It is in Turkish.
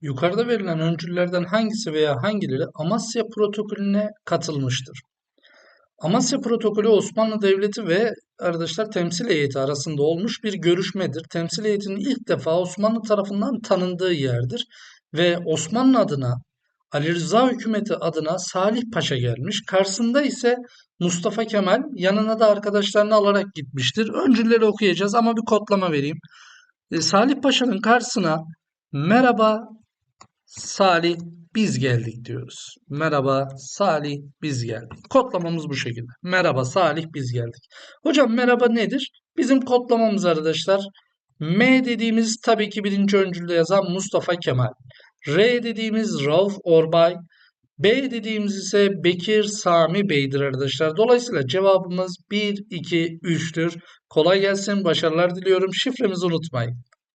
Yukarıda verilen öncüllerden hangisi veya hangileri Amasya Protokolü'ne katılmıştır? Amasya Protokolü Osmanlı Devleti ve arkadaşlar temsil heyeti arasında olmuş bir görüşmedir. Temsil heyetinin ilk defa Osmanlı tarafından tanındığı yerdir ve Osmanlı adına Ali Rıza hükümeti adına Salih Paşa gelmiş. Karşısında ise Mustafa Kemal yanına da arkadaşlarını alarak gitmiştir. Öncülleri okuyacağız ama bir kodlama vereyim. E, Salih Paşa'nın karşısına merhaba Salih biz geldik diyoruz. Merhaba Salih biz geldik. Kodlamamız bu şekilde. Merhaba Salih biz geldik. Hocam merhaba nedir? Bizim kodlamamız arkadaşlar. M dediğimiz tabii ki birinci öncülde yazan Mustafa Kemal. R dediğimiz Rauf Orbay. B dediğimiz ise Bekir Sami Bey'dir arkadaşlar. Dolayısıyla cevabımız 1, 2, 3'tür. Kolay gelsin, başarılar diliyorum. Şifremizi unutmayın.